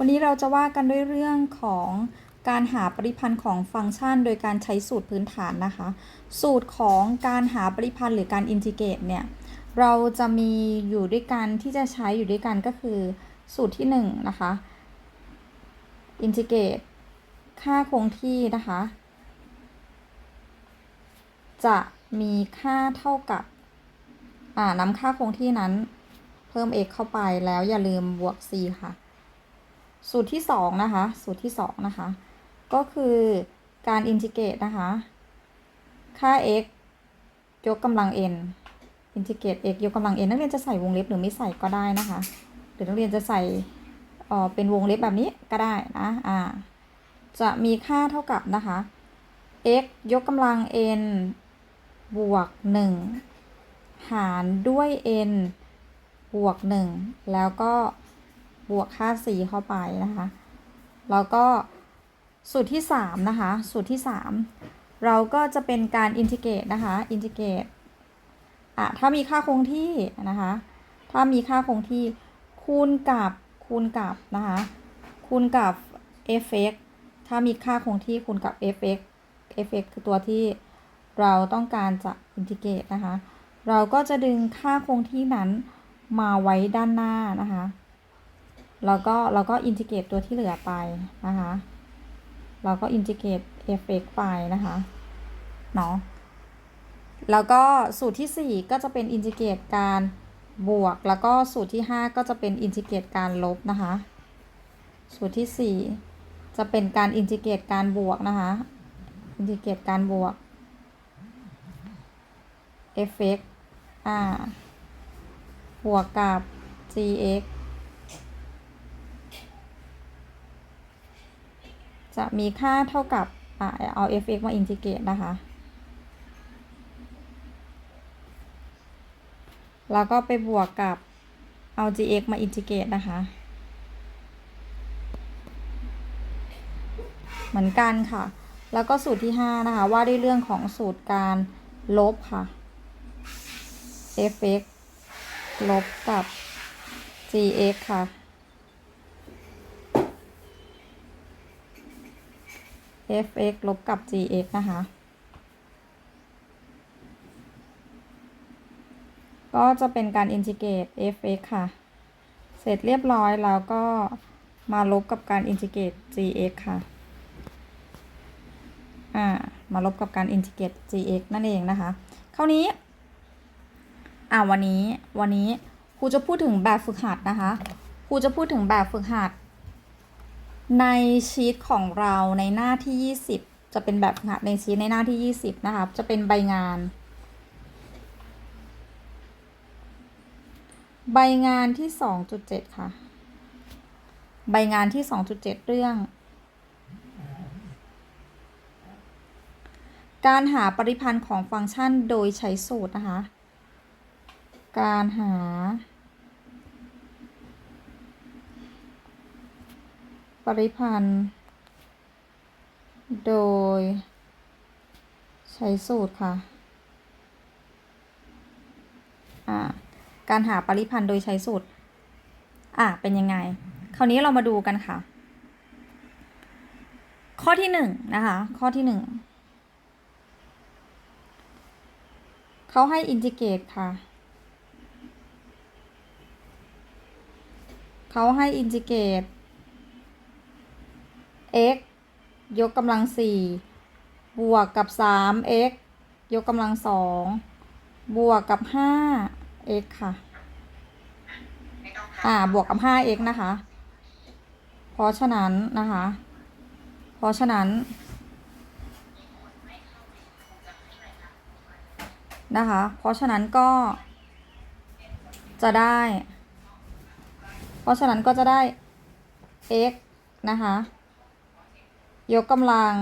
วันนี้เราจะว่ากันด้วยเรื่องของการหาปริพันธ์ของฟังก์ชัน โดยการใช้สูตรพื้นฐานนะคะ สูตรของการหาปริพันธ์หรือการอินทิเกรตเนี่ย เราจะมีอยู่ด้วยกันที่จะใช้อยู่ด้วยกันก็คือสูตรที่1นงนะคะอินทิเกรตค่าคงที่นะคะ จะมีค่าเท่ากับนำค่าคงที่นั้นเพิ่ม x เข้าไปแล้วอย่าลืมบวก c ค่ะ สูตรที่สองนะคะ สูตรที่สองนะคะ ก็คือการอินทิเกรตนะคะ ค่า x ยกกำลัง n อินทิเกรต x ยกกำลัง n นักเรียนจะใส่วงเล็บหรือไม่ใส่ก็ได้นะคะ หรือนักเรียนจะใส่เออเป็นวงเล็บแบบนี้ก็ได้นะอ่าจะมีค่าเท่ากับนะคะ x ยกกำลัง n บวก 1 หารด้วย n บวก 1 แล้วก็ บวกค่า c เข้าไปนะคะ แล้วก็สูตรที่ 3 นะคะ สูตรที่ 3 เราก็จะเป็นการอินทิเกรตนะคะ อินทิเกรตอะถ้ามีค่าคงที่นะคะ ถ้ามีค่าคงที่คูณกับคูณกับนะคะ คูณกับ f(x) ถ้ามีค่าคงที่คูณกับ f(x) f(x) คือตัวที่เราต้องการจะอินทิเกรตนะคะ เราก็จะดึงค่าคงที่นั้นมาไว้ด้านหน้านะคะ แล้วก็เราก็อินทิเกรตตัวที่เหลือไปนะคะ เราก็อินทิเกรต f(x) ไปนะคะเนาะแล้วก็สูตรที่ 4 ก็จะเป็นอินทิเกรตการบวก แล้วก็สูตรที่ 5 ก็จะเป็นอินทิเกรตการลบนะคะ สูตรที่ 4 จะเป็นการอินทิเกรตการบวกนะคะ อินทิเกรตการบวก f(x) อ่าบวกกับ gx จะมีค่าเท่ากับอ่าเอา f(x) มาอินทิเกรตนะคะ แล้วก็ไปบวกกับเอา gx มาอินทิเกรตนะคะ เหมือนกันค่ะ แล้วก็สูตรที่ 5 นะคะ ว่าด้วยเรื่องของสูตรการลบค่ะ fx ลบกับ gx ค่ะ fx ลบกับ gx นะคะ ก็จะเป็นการอินทิเกรต fx ค่ะ เสร็จเรียบร้อยแล้วก็มาลบกับการอินทิเกรต gx ค่ะ อ่า มาลบกับการอินทิเกรต gx นั่นเองนะคะ คราวนี้ อ่าวันนี้ วันนี้ครูจะพูดถึงแบบฝึกหัดนะคะ ครูจะพูดถึงแบบฝึกหัด ในชีตของเราในหน้าที่ 20 จะเป็นแบบในชีตในหน้าที่ 20 นะคะ จะเป็นใบงาน ใบงานที่ 2.7 ค่ะ ใบงานที่ 2.7 เรื่อง การหาปริพันธ์ของฟังก์ชันโดยใช้สูตรนะคะ การหา ริพันธ์ โดย ใช้สูตรค่ะ การหาปริพันธ์โดยใช้สูตร อะ เป็นยังไง คราวนี้เรามาดูกันค่ะ ข้อที่หนึ่งนะคะ ข้อที่หนึ่งเขาให้อินทิเกรตค่ะเขาให้อินทิเกรต x ยกกำลังสี่บวกกับสาม x ยกกำลังสองบวกกับห้า x ค่ะ อ่า บวกกับห้า x นะคะ เพราะฉะนั้นนะคะ เพราะฉะนั้น นะคะ เพราะฉะนั้นก็ จะได้ เพราะฉะนั้นก็จะได้ x นะคะ ยกกำลัง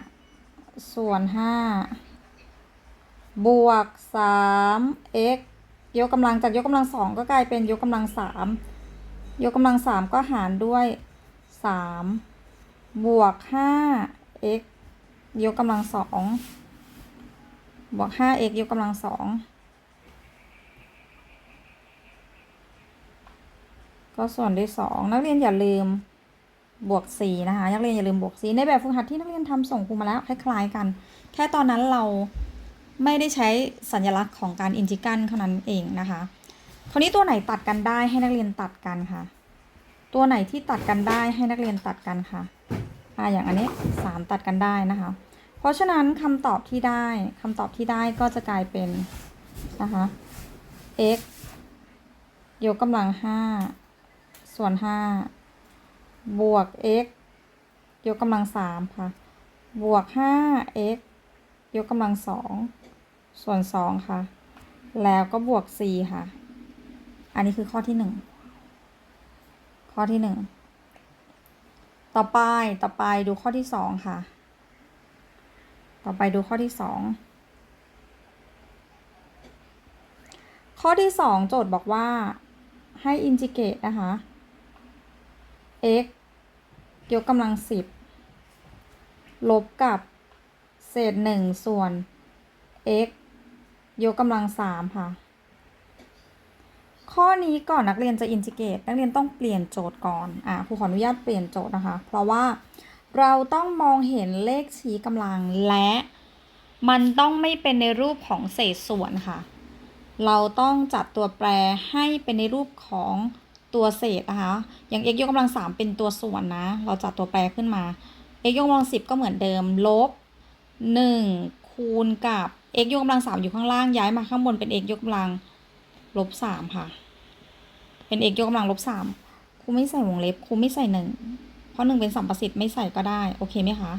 5ส่วน5บวก3 x ยกกำลังจากยกกำลัง2ก็กลายเป็นยกกำลัง3ยกกำลัง3ก็หารด้วย3บวก5 x ยกกำลัง2บวก 5x ยกกำลัง2ก็ส่วนด้วยสองนักเรียนอย่าลืม บวกสี่นะคะ นักเรียนอย่าลืมบวกสี่ในแบบฝึกหัดที่นักเรียนทำส่งครูมาแล้วคล้ายๆกัน แค่ตอนนั้นเราไม่ได้ใช้สัญลักษณ์ของการอินทิกันเท่านั้นเองนะคะ คราวนี้ตัวไหนตัดกันได้ให้นักเรียนตัดกันค่ะ ตัวไหนที่ตัดกันได้ให้นักเรียนตัดกันค่ะอ่าอย่างอันนี้สามตัดกันได้นะคะ เพราะฉะนั้นคำตอบที่ได้คำตอบที่ได้ก็จะกลายเป็นนะคะ x ยกกำลังห้าส่วนห้า บวก x ยกกำลังสามค่ะ บวกห้า x ยกกำลังสองส่วนสองค่ะ แล้วก็บวก 4 ค่ะ อันนี้คือข้อที่หนึ่งข้อที่หนึ่งต่อไปต่อไปดูข้อที่สองค่ะ ต่อไปดูข้อที่สองข้อที่สองโจทย์บอกว่าให้อินทิเกรตนะคะ x ยกกำลังสิบลบกับเศษหนึ่งส่วน x ยกกำลังสามค่ะ ข้อนี้ก่อนนักเรียนจะอินทิเกรตนักเรียนต้องเปลี่ยนโจทย์ก่อน อะครูขออนุญาตเปลี่ยนโจทย์นะคะ เพราะว่าเราต้องมองเห็นเลขชี้กำลังและมันต้องไม่เป็นในรูปของเศษส่วนค่ะ เราต้องจัดตัวแปรให้เป็นในรูปของ ตัวเศษนะคะ อย่าง x ยกกำลังสามเป็นตัวส่วนนะ เราจัดตัวแปรขึ้นมา x ยกกำลังสิบก็เหมือนเดิม ลบหนึ่งคูณกับ x ยกกำลังสามอยู่ข้างล่าง ย้ายมาข้างบนเป็น x ยกกำลังลบสามค่ะ เป็น x ยกกำลังลบสามครูไม่ใส่วงเล็บครูไม่ใส่หนึ่งเพราะหนึ่งเป็นสัมประสิทธิ์ไม่ใส่ก็ได้ โอเคไหมคะ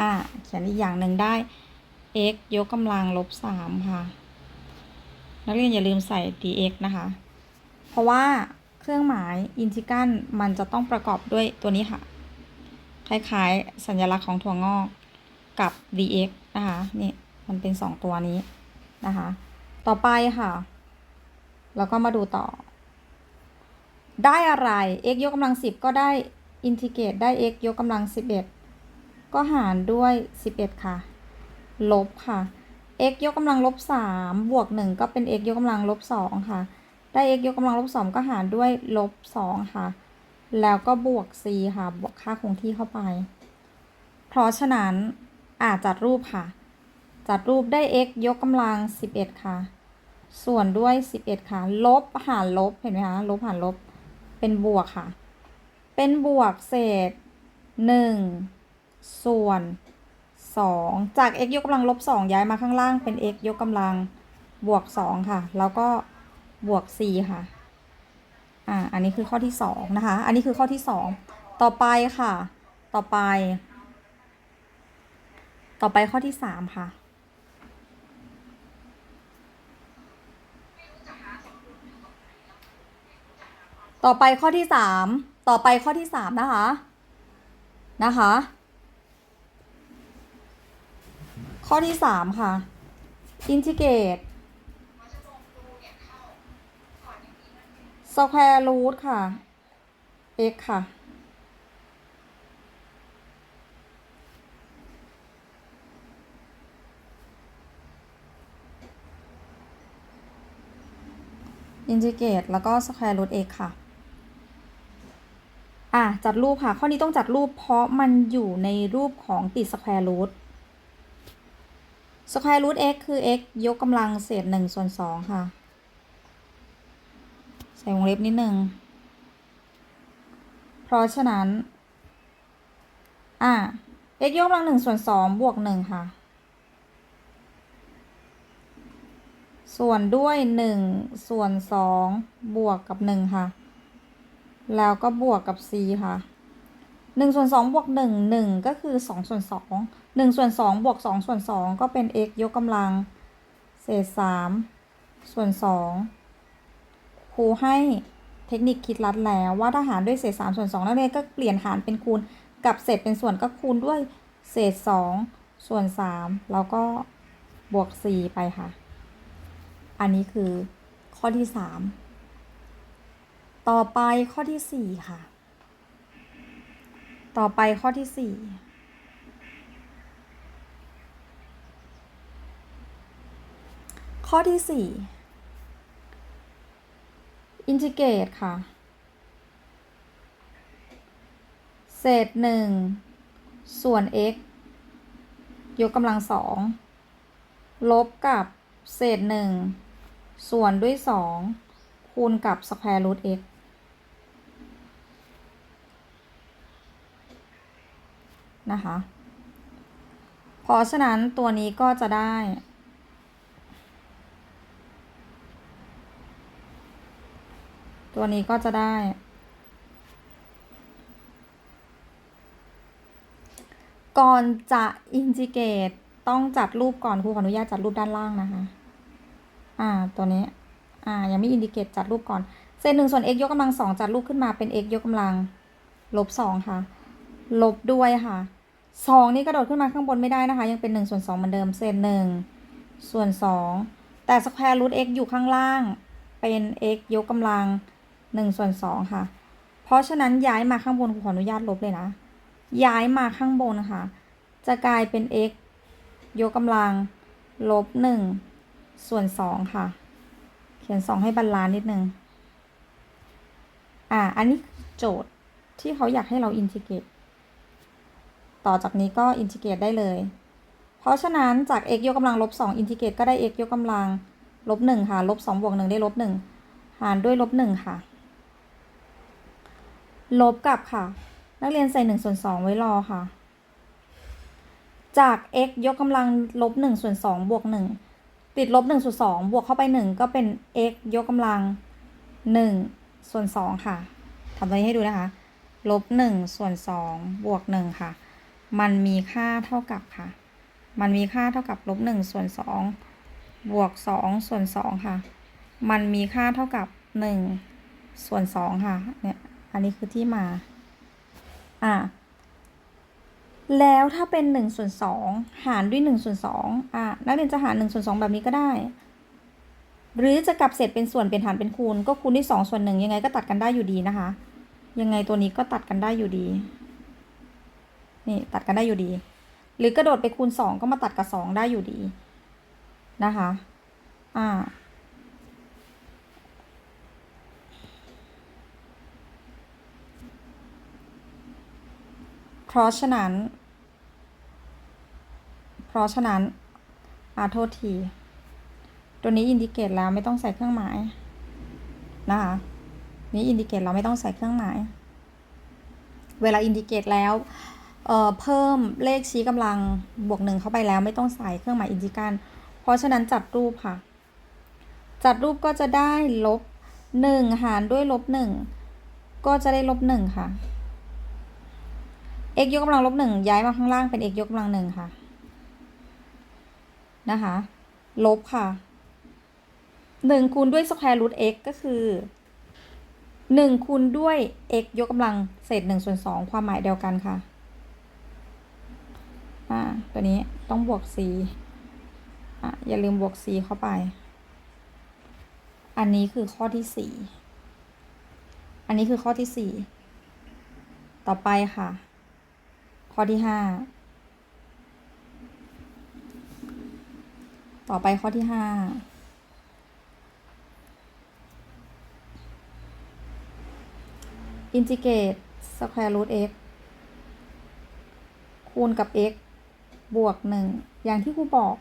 อ่าเขียนอีกอย่างหนึ่งได้ x ยกกำลังลบสามค่ะ นักเรียนอย่าลืมใส่ dx นะคะ เพราะว่า เครื่องหมายอินทิกัน มันจะต้องประกอบด้วยตัวนี้ค่ะ คล้ายๆ สัญลักษณ์ของถั่วงอกกับ dx นะคะนี่มันเป็นสองตัวนี้นะคะ ต่อไปค่ะ แล้วก็มาดูต่อ ได้อะไร x ยกกำลังสิบก็ได้อินทิเกรตได้ x ยกกำลังสิบเอ็ดก็หารด้วยสิบเอ็ดค่ะ ลบค่ะ x ยกกำลังลบสามบวกหนึ่งก็เป็น x ยกกำลังลบสองค่ะ ได้ x ยกกำลังลบสองก็หารด้วยลบสองค่ะ แล้วก็บวก c ค่ะ บวกค่าคงที่เข้าไป เพราะฉะนั้นอาจจัดรูปค่ะ จัดรูปได้ x ยกกำลัง 11 ค่ะ ส่วนด้วย 11 ค่ะ ลบหารลบเห็นไหมคะลบหารลบ เป็นบวกค่ะ เป็นบวกเศษ 1 ส่วน 2 จาก x ยกกำลังลบ 2 ย้ายมาข้างล่างเป็น x ยกกำลังบวก 2 ค่ะ แล้วก็ บวก4ค่ะ อ่า อันนี้คือข้อที่2นะคะ อันนี้คือข้อที่2ต่อไปค่ะ ต่อไป ต่อไปข้อที่3ค่ะ ต่อไปข้อที่3ต่อไปข้อที่3นะคะ นะคะ ข้อที่3ค่ะอินทิเกรต สแควร์รูทค่ะ x ค่ะ อินทิเกรตแล้วก็สแควร์รูท x ค่ะ อะ จัดรูปค่ะ ข้อนี้ต้องจัดรูปเพราะมันอยู่ในรูปของติดสแควร์รูทสแควร์รูท x คือ x ยกกำลังเศษหนึ่งส่วนสองค่ะ ส่วงเล็บนิดนึง เพราะฉะนั้น อะ x ยกกำลังหนึ่งส่วนสองบวกหนึ่งค่ะ ส่วนด้วยหนึ่งส่วนสองบวกกับหนึ่งค่ะ แล้วก็บวกกับ c ค่ะหนึ่งส่วนสองบวกหนึ่งหนึ่งก็คือสองส่วนสองหนึ่งส่วนสองบวกสองส่วนสองก็เป็น x ยกกำลัง เศษสามส่วนสอง ครูให้เทคนิคคิดลัดแล้วว่าถ้าหารด้วยเศษสามส่วนสองนักเรียนก็เปลี่ยนหารเป็นคูณกับเศษเป็นส่วนก็คูณด้วยเศษสองส่วนสามแล้วก็บวกสี่ไปค่ะ อันนี้คือข้อที่สามต่อไปข้อที่สี่ค่ะ ต่อไปข้อที่สี่ข้อที่สี่ อินทิเกรตค่ะ เศษหนึ่งส่วน x ยกกำลังสองลบกับเศษหนึ่งส่วนด้วยสองคูณกับ square root x นะคะ เพราะฉะนั้นตัวนี้ก็จะได้ ตัวนี้ก็จะได้ ก่อนจะอินทิเกตต้องจัดรูปก่อนครูขออนุญาตจัดรูปด้านล่างนะคะ อ่า ตัวนี้ อ่า ยังไม่อินทิเกตจัดรูปก่อน เศษหนึ่งส่วน x ยกกำลังสองจัดรูปขึ้นมาเป็น x ยกกำลังลบสองค่ะ ลบด้วยค่ะสองนี่กระโดดขึ้นมาข้างบนไม่ได้นะคะ ยังเป็นหนึ่งส่วนสองเหมือนเดิม เศษหนึ่งส่วนสองแต่สแควร์รูท x อยู่ข้างล่างเป็น x ยกกำลัง หนึ่งส่วนสองค่ะ เพราะฉะนั้นย้ายมาข้างบนขออนุญาตลบเลยนะ ย้ายมาข้างบนค่ะ จะกลายเป็น x ยกกำลังลบหนึ่งส่วนสองค่ะ เขียนสองให้บรรลานนิดนึง อ่า อันนี้โจทย์ที่เขาอยากให้เราอินทิเกรตต่อจากนี้ก็อินทิเกรตได้เลย เพราะฉะนั้นจาก x ยกกำลังลบสองอินทิเกรตก็ได้ x ยกกำลังลบหนึ่งค่ะ ลบสองบวกหนึ่งได้ลบหนึ่งหารด้วยลบหนึ่งค่ะ ลบกับค่ะ นักเรียนใส่หนึ่งส่วนสองไว้รอค่ะ จาก x ยกกำลังลบหนึ่งส่วนสองบวกหนึ่งติดลบหนึ่งส่วนสองบวกเข้าไปหนึ่งก็เป็น x ยกกำลังหนึ่งส่วนสองค่ะทำตัวนี้ให้ดูนะคะลบหนึ่งส่วนสองบวกหนึ่งค่ะ มันมีค่าเท่ากับค่ะ มันมีค่าเท่ากับลบหนึ่งส่วนสองบวกสองส่วนสองค่ะ มันมีค่าเท่ากับหนึ่งส่วนสองค่ะ เนี่ย อันนี้คือที่มา อ่า แล้วถ้าเป็นหนึ่งส่วนสองหารด้วยหนึ่งส่วนสองอ่านักเรียนจะหารหนึ่งส่วนสองแบบนี้ก็ได้ หรือจะกลับเศษเป็นส่วนเป็นหารเป็นคูณ ก็คูณด้วยสองส่วนหนึ่งยังไงก็ตัดกันได้อยู่ดีนะคะ ยังไงตัวนี้ก็ตัดกันได้อยู่ดี นี่ตัดกันได้อยู่ดี หรือกระโดดไปคูณสองก็มาตัดกับสองได้อยู่ดีนะคะ อ่า ราะฉะนั้น เพราะฉะนั้นอาโทษที ตัวนี้อินดิเกตแล้วไม่ต้องใส่เครื่องหมาย นะคะนี่อินดิเกตเราไม่ต้องใส่เครื่องหมาย เวลาอินดิเกตแล้วเอ่อเพิ่มเลขชี้กำลังบวกหนึ่งเข้าไปแล้วไม่ต้องใส่เครื่องหมายอินทิการเพราะฉะนั้นจัดรูปค่ะ จัดรูปก็จะได้ลบหนึ่งหารด้วยลบหนึ่งก็จะได้ลบหนึ่งค่ะ x ยกกำลังลบหนึ่งย้ายมาข้างล่างเป็น x ยกกำลังหนึ่งค่ะ นะคะ ลบค่ะหนึ่งคูณด้วย square root x ก็คือหนึ่งคูณด้วย x ยกกำลังเศษหนึ่งส่วนสองความหมายเดียวกันค่ะอ่าตัวนี้ต้องบวก c อะอย่าลืมบวก c เข้าไป อันนี้คือข้อที่สี่อันนี้คือข้อที่สี่ต่อไปค่ะ ข้อที่ห้าต่อไปข้อที่ห้าอินทิเกรต square root x คูณกับ x บวกหนึ่งอย่างที่ครูบอก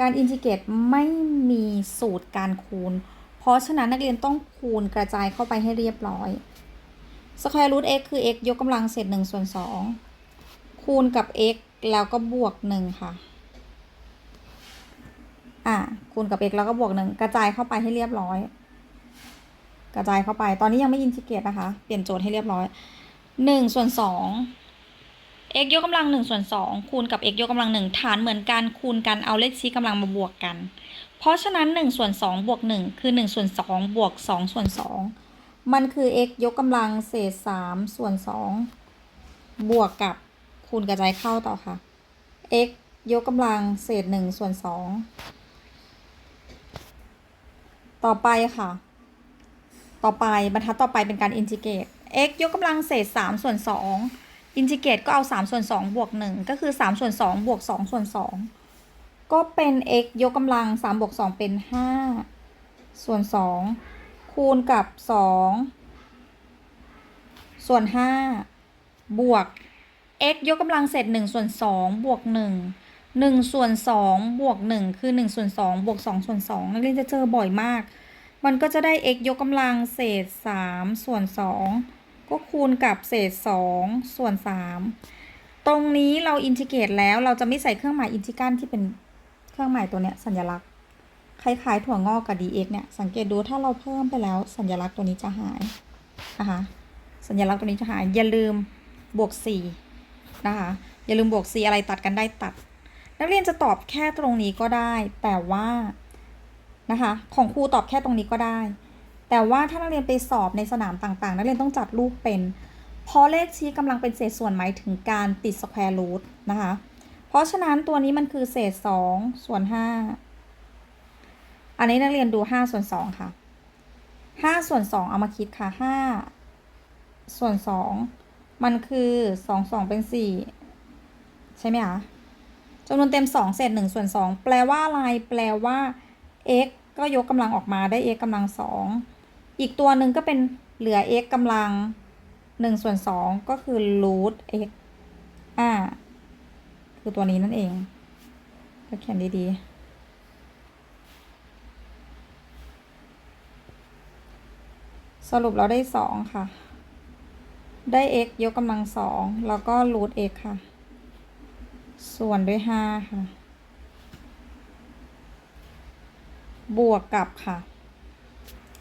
การอินทิเกรตไม่มีสูตรการคูณ เพราะฉะนั้นนักเรียนต้องคูณกระจายเข้าไปให้เรียบร้อย square root x คือ x ยกกำลังเศษหนึ่งส่วนสอง คูณกับ x แล้วก็บวกหนึ่งค่ะ อะคูณกับ x แล้วก็บวกหนึ่งกระจายเข้าไปให้เรียบร้อย กระจายเข้าไปตอนนี้ยังไม่อินทิเกรตนะคะ เปลี่ยนโจทย์ให้เรียบร้อยหนึ่งส่วนสอง x ยกกำลังหนึ่งส่วนสองคูณกับ x ยกกำลังหนึ่งฐานเหมือนกันคูณกันเอาเลขชี้กำลังมาบวกกัน เพราะฉะนั้นหนึ่งส่วนสองบวกหนึ่งคือหนึ่งส่วนสองบวกสองส่วนสองมันคือ x ยกกำลังเศษสามส่วนสองบวกกับ คูณกระจายเข้าต่อค่ะ x ยกกำลังเศษหนึ่งส่วนสอง ต่อไปค่ะ ต่อไปบรรทัดต่อไปเป็นการอินทิเกรต x ยกกำลังเศษสามส่วนสองอินทิเกรตก็เอาสามส่วนสองบวกหนึ่งก็คือสามส่วนสองบวกสองส่วนสองก็เป็น x ยกกำลังสามบวกสองเป็นห้าส่วนสองคูณกับสองส่วนห้าบวก x ยกกำลังเศษ1ส่วน2บวก1 1ส่วน2บวก1คือ1ส่วน2บวก2ส่วน2นักเรียนจะเจอบ่อยมาก มันก็จะได้ x ยกกำลังเศษ3ส่วน2ก็คูณกับเศษ2ส่วน3ตรงนี้เราอินทิเกรตแล้วเราจะไม่ใส่เครื่องหมายอินทิกรันที่เป็นเครื่องหมายตัวเนี้ยสัญลักษณ์คล้ายๆถั่วงอกกับ dx เนี่ย สังเกตดูถ้าเราเพิ่มไปแล้วสัญลักษณ์ตัวนี้จะหายนะคะสัญลักษณ์ตัวนี้จะหายอย่าลืมบวก4 นะคะ อย่าลืมบวก4อะไรตัดกันได้ตัด นักเรียนจะตอบแค่ตรงนี้ก็ได้ แต่ว่านะคะ ของครูตอบแค่ตรงนี้ก็ได้ แต่ว่าถ้านักเรียนไปสอบในสนามต่างๆ นักเรียนต้องจัดรูปเป็น เพราะเลขชี้กำลังเป็นเศษส่วนหมายถึงการติดสแควร์รูทนะคะ เพราะฉะนั้นตัวนี้มันคือเศษ2ส่วน5อันนี้นักเรียนดูห้าส่วนสองค่ะห้าส่วนสองเอามาคิดค่ะห้าส่วนสอง มันคือสองสองเป็นสี่ใช่ไหมคะจำนวนเต็มสองเศษหนึ่งส่วนสองแปลว่าอะไร แปลว่า x ก็ยกกำลังออกมาได้ x กำลังสองอีกตัวหนึ่งก็เป็นเหลือ x กำลังหนึ่งส่วนสองก็คือ root x อ่า คือตัวนี้นั่นเองก็เขียนดีๆสรุปเราได้สองค่ะ ได้ x ยกกำลังสองแล้วก็รูท x ค่ะ ส่วนด้วยห้าค่ะ บวกกับค่ะ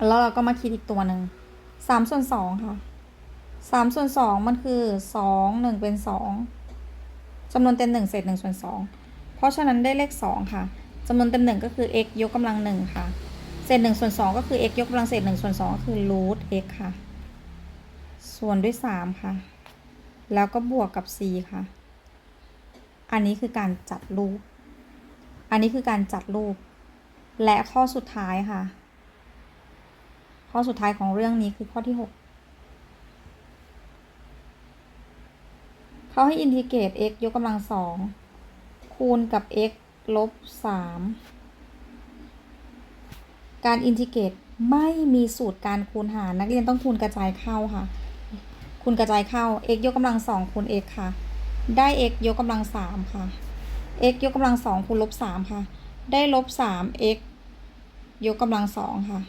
แล้วเราก็มาคิดอีกตัวหนึ่งสามส่วนสองค่ะสามส่วนสองมันคือสองหนึ่งเป็นสองจำนวนเต็มหนึ่งเศษหนึ่งส่วนสองเพราะฉะนั้นได้เลขสองค่ะจำนวนเต็มหนึ่งก็คือ x ยกกำลังหนึ่งค่ะ เศษหนึ่งส่วนสองก็คือ x ยกกำลังเศษหนึ่งส่วนสองก็คือ root x ค่ะ ส่วนด้วยสามค่ะ แล้วก็บวกกับ c ค่ะ อันนี้คือการจัดรูป อันนี้คือการจัดรูป และข้อสุดท้ายค่ะ ข้อสุดท้ายของเรื่องนี้คือข้อที่หกเขาให้อินทิเกรต x ยกกำลังสอง คูณกับ x ลบสามการอินทิเกรตไม่มีสูตรการคูณหารนักเรียนต้องคูณกระจายเข้าค่ะ คูณกระจายเข้า x ยกกำลังสองคูณ x ค่ะ ได้ x ยกกำลังสามค่ะ x ยกกำลังสองคูณลบสามค่ะ ได้ลบสาม x ยกกำลังสองค่ะ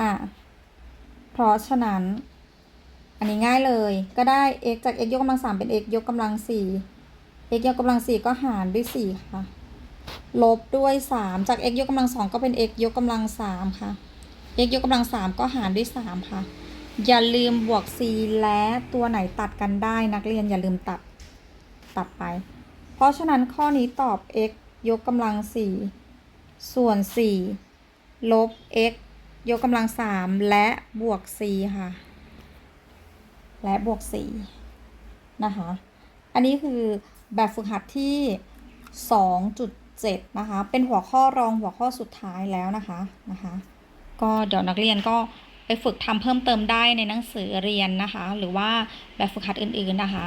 อะ เพราะฉะนั้น อันนี้ง่ายเลย ก็ได้ x จาก x ยกกำลังสามเป็น x ยกกำลังสี่ x ยกกำลังสี่ก็หารด้วยสี่ค่ะ ลบด้วยสามจาก x ยกกำลังสองก็เป็น x ยกกำลังสามค่ะ x ยกกำลังสามก็หารด้วยสามค่ะ อย่าลืมบวก c และตัวไหนตัดกันได้นักเรียนอย่าลืมตัดตัดไป เพราะฉะนั้นข้อนี้ตอบ x ยกกำลังสี่ส่วนสี่ลบ x ยกกำลังสามและบวก c ค่ะ และบวก 4 นะคะ อันนี้คือแบบฝึกหัดที่ 2.7 นะคะ เป็นหัวข้อรองหัวข้อสุดท้ายแล้วนะคะนะคะ ก็เดี๋ยวนักเรียนก็ไปฝึกทำเพิ่มเติมได้ในหนังสือเรียนนะคะ หรือว่าแบบฝึกหัดอื่นๆนะคะ